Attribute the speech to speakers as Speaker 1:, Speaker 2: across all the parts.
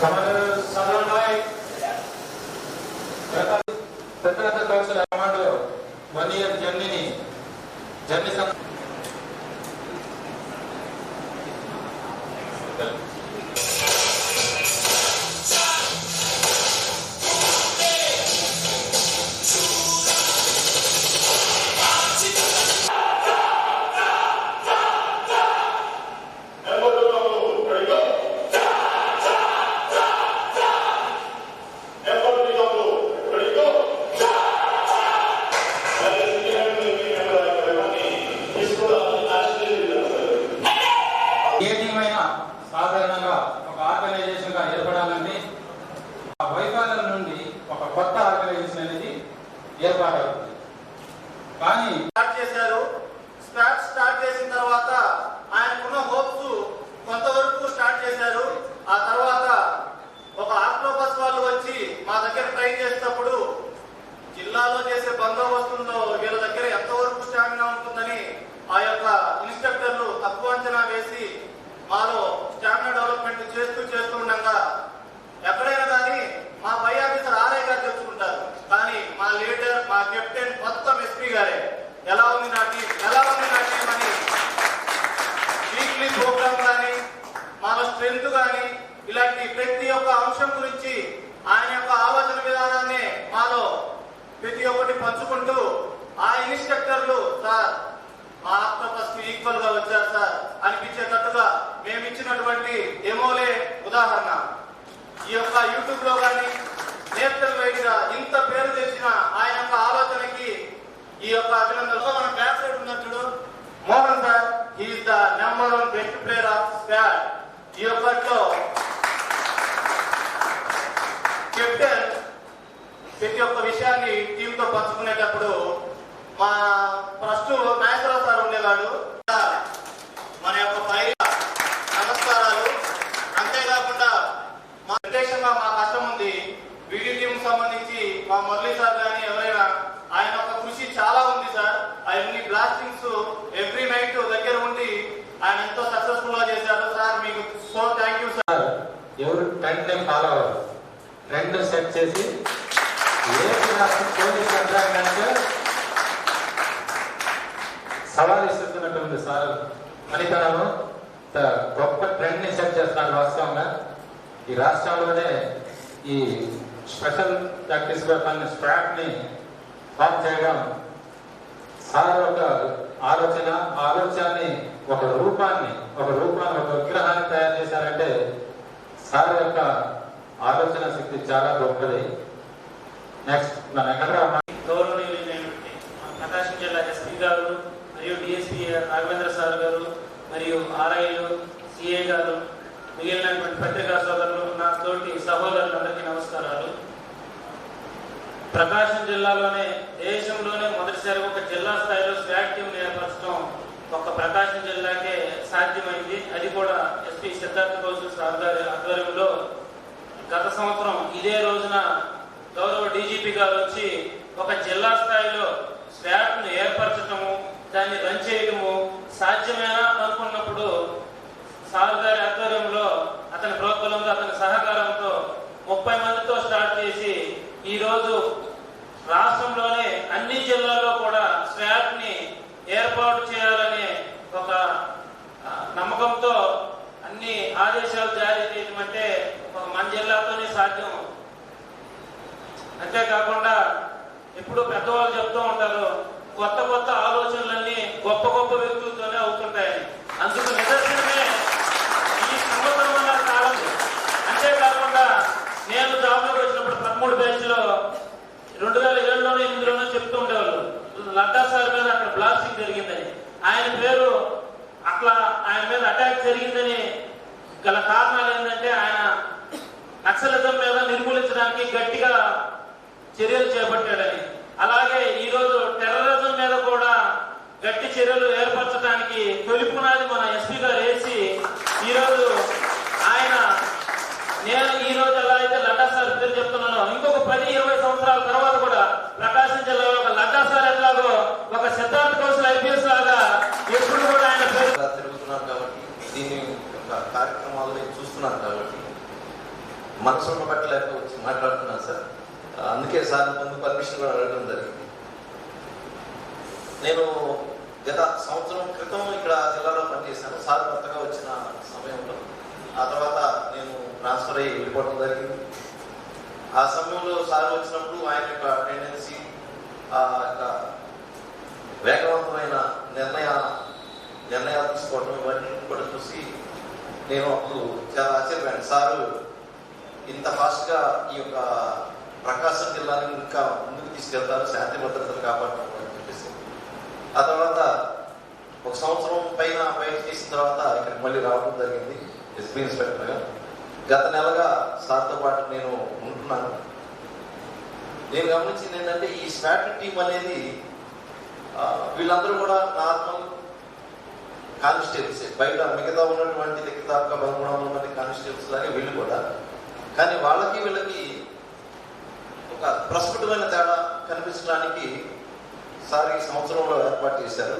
Speaker 1: సమన్వయ ప్రతిరత కౌశల కమాండో వన్ ఇయర్ జర్నీని జర్నీ సం- ఏ అయినా సాధారణంగా ఒక ఆర్గనైజేషన్గా ఏర్పడాలంటే ఆ వైఫల్యం నుండి ఒక కొత్త ఆర్గనైజేషన్ అనేది ఏర్పాటవుతుంది కానీ
Speaker 2: స్టార్ట్ చేశారు స్టార్ట్ స్టార్ట్ చేసిన తర్వాత ఆయనకున్న హోప్స్ కొంతవరకు స్టార్ట్ చేశారు ఆ తర్వాత ఒక ఆక్టోపస్ వాళ్ళు వచ్చి మా దగ్గర ట్రై చేసేటప్పుడు జిల్లాలో చేసే బందోబస్తుందో వీళ్ళ దగ్గర ఎంతవరకు స్టామినా ఉంటుందని ఆ యొక్క ఇన్స్ట్రక్టర్లు తక్కువ అంచనా వేసి మాలో స్టామినా డెవలప్మెంట్ చేస్తూ చేస్తూ ఉండగా ఎక్కడైనా కానీ మా పై ఆఫీసర్ ఆర్ఐ గారు తెలుసుకుంటారు కానీ మా లీడర్ మా కెప్టెన్ మొత్తం ఎస్పీ గారే ఎలా ఉంది నా టీం ఎలా ఉంది నా టీం అని వీక్లీ ప్రోగ్రామ్ కానీ మాలో స్ట్రెంత్ కానీ ఇలాంటి ప్రతి ఒక్క అంశం గురించి ఆయన యొక్క ఆలోచన విధానాన్ని మాలో ప్రతి ఒక్కటి పంచుకుంటూ ఆ ఇన్స్ట్రక్టర్లు సార్ మా ఆక్టోపస్కి ఈక్వల్గా వచ్చారు సార్ అనిపించేటట్టుగా మేము ఇచ్చినటువంటి డెమోలే ఉదాహరణ. ఈ యొక్క యూట్యూబ్లో కానీ నేషనల్ వైడ్గా ఇంత పేరు తెచ్చిన ఆయన యొక్క ఆలోచనకి ఈ యొక్క the number one best player of squad ఈ యొక్కట్లో కెప్టెన్ ప్రతి ఒక్క విషయాన్ని టీమ్తో పంచుకునేటప్పుడు మా ఫస్ట్ నాయకరావు సార్ ఉండేవాడు. మన యొక్క పై నమస్కారాలు. అంతేకాకుండా మా ప్రత్యక్షంగా మా కష్టం ఉంది. వీడియో టీం సంబంధించి మా మురళీ సార్ కానీ ఎవరైనా ఆయన యొక్క కృషి చాలా ఉంది సార్. అవన్నీ బ్లాస్టింగ్స్ ఎవ్రీ నైట్ దగ్గర ఉండి ఆయన ఎంతో సక్సెస్ఫుల్గా చేశారు. సార్ మీకు సో థ్యాంక్ యూ సార్
Speaker 1: ఎవరు ట్రెండ్ని ఫాలో అవ్వరు. ట్రెండ్ సెట్ చేసి పోలీస్ అంటే సవాల్ ఇస్తున్నటువంటి సార్ పనితనము గొప్ప ట్రెండ్ని సెట్ చేస్తున్నారు వాస్తవంగా. ఈ రాష్ట్రంలోనే ఈ స్పెషల్ ప్రాక్టీస్గా స్క్వాడ్ని ఫామ్ చేయడం సార్ ఒక ఆలోచన ఆలోచనని ఒక రూపాన్ని ఒక రూపాన్ని ఒక విగ్రహాన్ని తయారు చేశారంటే సార్ యొక్క ఆలోచన శక్తి చాలా గొప్పది. నెక్స్ట్ మన
Speaker 3: గౌరవనీయులైనటువంటి ప్రకాశం జిల్లా ఎస్పీ గారు మరియు డిఎస్పీ రాఘవేంద్ర సార్ గారు మరియు ఆర్ఐలు సిఏ గారు మిగిలినటువంటి పత్రికా సోదరులు నా తోటి సహోదరులందరికీ నమస్కారాలు. ప్రకాశం జిల్లాలోనే దేశంలోనే మొదటిసారి ఒక జిల్లా స్థాయిలో స్వాట్ టీం ఏర్పరచడం ఒక ప్రకాశం జిల్లాకే సాధ్యమైంది. అది కూడా ఎస్పీ సిద్ధార్థ కౌశల్ సార్ గారి ఆధ్వర్యంలో గత సంవత్సరం ఇదే రోజున గౌరవ డీజీపీ గారు వచ్చి ఒక జిల్లా స్థాయిలో స్వాట్ను ఏర్పరచటము దాన్ని రన్ చేయటము సాధ్యమేనా అనుకున్నప్పుడు సార్ గారి ఆధ్వర్యంలో అతని ప్రోత్బలంతో అతని సహకారంతో ముప్పై మందితో స్టార్ట్ చేసి ఈరోజు రాష్ట్రంలోనే అన్ని జిల్లాల్లో కూడా స్వాట్ని ఏర్పాటు చేయాలనే ఒక నమ్మకంతో అన్ని ఆదేశాలు జారీ చేయడం అంటే ఒక మన జిల్లాతోనే సాధ్యం. అంతేకాకుండా ఎప్పుడు పెద్దవాళ్ళు చెప్తూ ఉంటారు కొత్త కొత్త ఆలోచనలన్నీ గొప్ప గొప్ప వ్యక్తులతోనే అవుతుంటాయని అందుకు నిదర్శనమే ఈ సంవత్సరం కాలం అంతేకాకుండా నేను జాబ్లోకి వచ్చినప్పుడు పదమూడు బ్యాచ్లో రెండు వేల ఏడులోనో ఎనిమిదిలోనో చెప్తూ ఉండేవాళ్ళు లడ్డా సార్ మీద అక్కడ బ్లాస్టింగ్ జరిగిందని ఆయన పేరు అట్లా ఆయన మీద అటాక్ జరిగిందని గల కారణాలు ఏంటంటే ఆయన నక్సలిజం మీద నిర్మూలించడానికి గట్టిగా చర్యలు చేపట్టాడని. అలాగే ఈ రోజు టెర్రరిజం మీద కూడా గట్టి చర్యలు ఏర్పరచడానికి తొలిపునాది మన ఎస్పీ గారు వేసి ఈరోజు ఆయన నేను ఈ రోజు ఎలా అయితే లడ్డా సార్ పేరు చెప్తున్నానో ఇంకొక పది ఇరవై సంవత్సరాల తర్వాత కూడా ప్రకాశం జిల్లాలో ఒక లడ్డా సార్ ఎట్లాగో ఒక సిద్ధార్థ కౌశల్ ఐపీఎస్ లాగా ఎప్పుడు కూడా ఆయన పేరు
Speaker 4: తిరుగుతున్నారు కాబట్టి దీన్ని ఒక కార్యక్రమాలు నేను కాబట్టి మనసు ఉండబట్టలేక వచ్చి మాట్లాడుతున్నాను సార్. అందుకే సార్ ముందు పర్మిషన్ కూడా అడగడం జరిగింది. నేను గత సంవత్సరం క్రితం ఇక్కడ జిల్లాలో పనిచేశాను. సార్ కొత్తగా వచ్చిన సమయంలో. ఆ తర్వాత నేను ట్రాన్స్ఫర్ అయ్యి వెళ్ళిపోవడం జరిగింది. ఆ సమయంలో సార్ వచ్చినప్పుడు ఆయన యొక్క టెండెన్సీ ఆ యొక్క వేగవంతమైన నిర్ణయ నిర్ణయాలు తీసుకోవడం ఇవన్నీ కూడా చూసి నేను అప్పుడు చాలా ఆశ్చర్యపోయాను. సారు ఇంత ఫాస్ట్గా ఈ యొక్క ప్రకాశం జిల్లాని ఇంకా ముందుకు తీసుకెళ్తారు శాంతి భద్రతలు కాపాడటం అని చెప్పేసి. ఆ తర్వాత ఒక సంవత్సరం పైన పైన చేసిన తర్వాత ఇక్కడికి మళ్ళీ రావడం జరిగింది ఎస్పీ ఇన్స్పెక్టర్గా గత నెలగా సార్తో పాటు నేను ఉంటున్నాను. నేను గమనించింది ఏంటంటే ఈ స్వాట్ టీం అనేది వీళ్ళందరూ కూడా నార్మల్ కానిస్టేబుల్స్. బయట మిగతా ఉన్నటువంటి దగ్గర దాకా పదమూడు వందల మంది కానిస్టేబుల్స్ లాగే వీళ్ళు కూడా. కానీ వాళ్ళకి వీళ్ళకి ఒక ప్రస్ఫుటమైన తేడా కనిపించడానికి సార్ ఈ సంవత్సరంలో ఏర్పాటు చేశారు.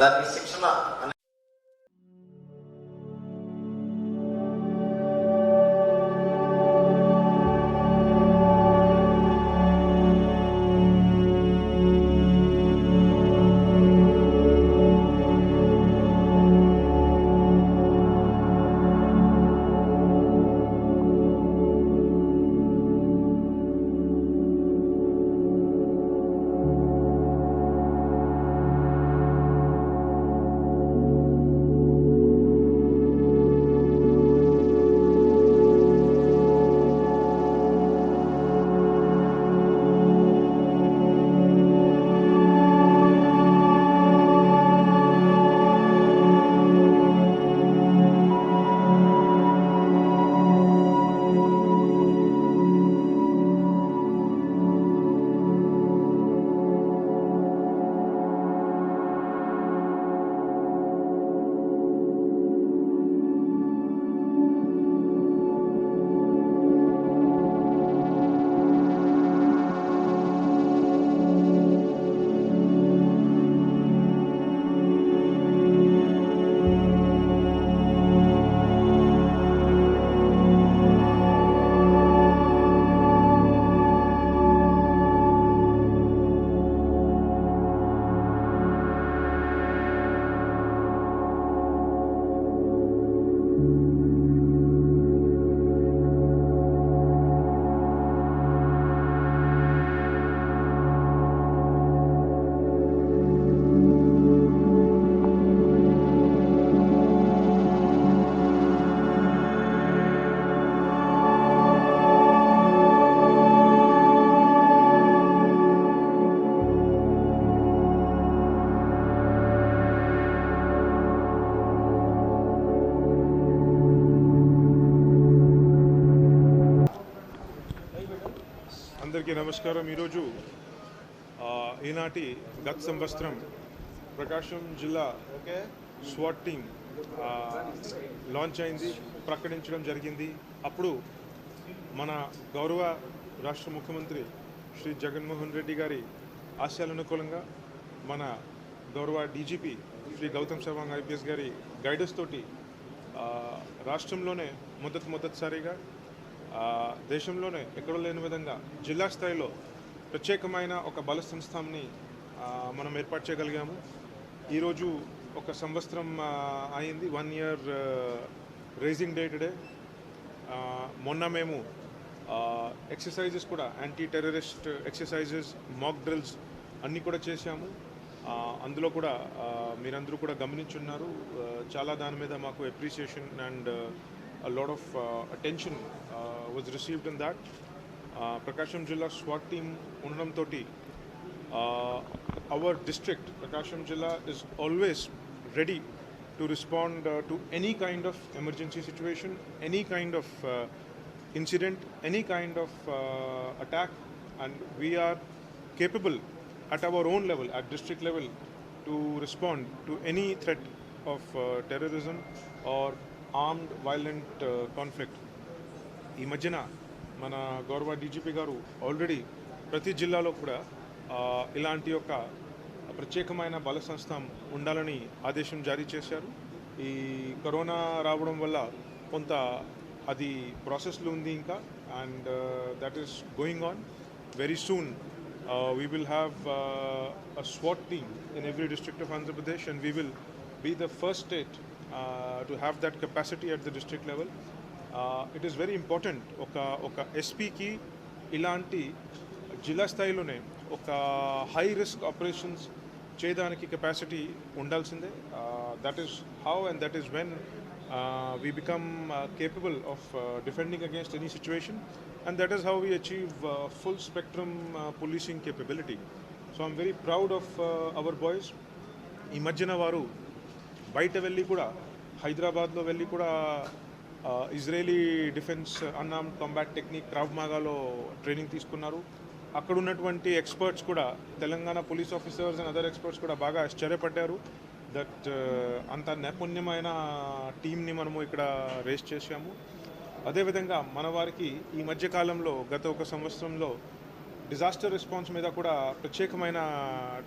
Speaker 4: దానికి శిక్షణ
Speaker 5: నమస్కారం. ఈరోజు ఈనాటి గత సంవత్సరం ప్రకాశం జిల్లా స్వాట్ టీం ఆ, లాంచ్ అయింది ప్రకటించడం జరిగింది. అప్పుడు మన గౌరవ రాష్ట్ర ముఖ్యమంత్రి శ్రీ జగన్మోహన్ రెడ్డి గారి ఆశయాల అనుకూలంగా మన గౌరవ డీజీపీ శ్రీ గౌతమ్ సవాంగ్ ఐపీఎస్ గారి గైడెన్స్ తోటి రాష్ట్రంలోనే మొదటి మొదటిసారిగా దేశంలోనే ఎక్కడో లేని విధంగా జిల్లా స్థాయిలో ప్రత్యేకమైన ఒక బల సంస్థాన్ని మనం ఏర్పాటు చేయగలిగాము. ఈరోజు ఒక సంవత్సరం అయింది. One year raising day today. మొన్న మేము ఎక్సర్సైజెస్ కూడా anti terrorist exercises mock drills అన్నీ కూడా చేశాము. అందులో కూడా మీరందరూ కూడా గమనించున్నారు. చాలా దాని మీద మాకు appreciation and a lot of uh, attention uh, was received in that. Uh, Prakasham Jilla SWAT team Unnam Toti. our district, Prakasham Jilla, is always ready to respond to any kind of emergency situation, any kind of incident, any kind of attack, and we are capable at our own level, at district level, to respond to any threat of uh, terrorism or armed violent conflict ఈ మధ్యన మన గౌరవ DGP గారు already ప్రతి జిల్లాలో కూడా ఇలాంటి ఒక ప్రత్యేకమైన బల సంస్థ ఉండాలని ఆదేశం జారీ చేశారు. ఈ కరోనా రావడం వల్ల కొంత అది ప్రాసెస్లో ఉంది ఇంకా. And that is going on very soon we will have a swat team in every district of Andhra Pradesh and we will be the first state to have that capacity at the district level. Uh, it is very important ఒక ఒక ఎస్పీకి ఇలాంటి జిల్లా స్థాయిలోనే ఒక high risk operations చేయడానికి capacity ఉండాల్సిందే that is how and that is when we become capable of defending against any situation and that is how we achieve full spectrum policing capability so I'm very proud of our boys ఈ మధ్యన వారు బయట వెళ్ళి కూడా హైదరాబాద్లో వెళ్ళి కూడా Israeli defence అన్నామ్ కాంబాట్ టెక్నిక్ క్రావ్ మాగాలో ట్రైనింగ్ తీసుకున్నారు. అక్కడ ఉన్నటువంటి ఎక్స్పర్ట్స్ కూడా Telangana police officers and other experts కూడా బాగా ఆశ్చర్యపడ్డారు. దట్ అంత నైపుణ్యమైన టీంని మనము ఇక్కడ రేస్ చేసాము అదేవిధంగా మన వారికి ఈ మధ్యకాలంలో గత ఒక సంవత్సరంలో డిజాస్టర్ రెస్పాన్స్ మీద కూడా ప్రత్యేకమైన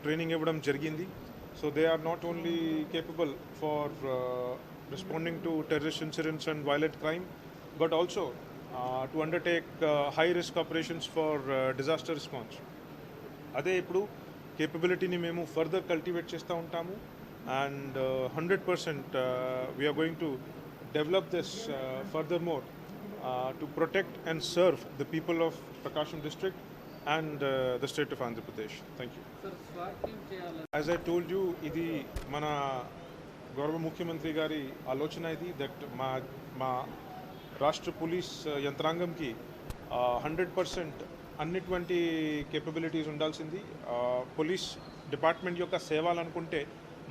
Speaker 5: ట్రైనింగ్ ఇవ్వడం జరిగింది. So they are not only capable for responding to terrorist incidents and violent crime but also to undertake high risk operations for disaster response అదే ఇప్పుడు కేపబిలిటీని మేము ఫర్దర్ కల్టివేట్ చేస్తూ ఉంటాము. And hundred percent we are going to develop this further more to protect and serve the people of Prakasam district and the state of Andhra Pradesh thank you as I told you ఇది మన గౌరవ ముఖ్యమంత్రి గారి ఆలోచన ఇది that మా మా రాష్ట్ర పోలీస్ యంత్రాంగంకి హండ్రెడ్ పర్సెంట్ అన్నిటువంటి కేపబిలిటీస్ ఉండాల్సింది. పోలీస్ డిపార్ట్మెంట్ యొక్క సేవలు అనుకుంటే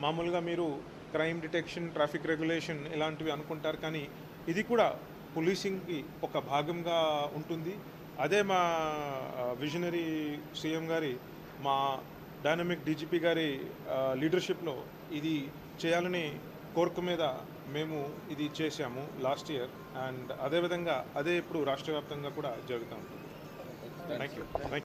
Speaker 5: మామూలుగా మీరు క్రైమ్ డిటెక్షన్ ట్రాఫిక్ రెగ్యులేషన్ ఇలాంటివి అనుకుంటారు కానీ ఇది కూడా పోలీసింగ్కి ఒక భాగంగా ఉంటుంది. అదే మా విజనరీ సీఎం గారి మా డైనమిక్ డీజీపీ గారి లీడర్షిప్లో ఇది చేయాలని కోరిక మీద మేము ఇది చేశాము లాస్ట్ ఇయర్ అండ్ అదేవిధంగా అదే ఇప్పుడు రాష్ట్ర వ్యాప్తంగా కూడా జరుగుతూ ఉంటుంది. Thank you thank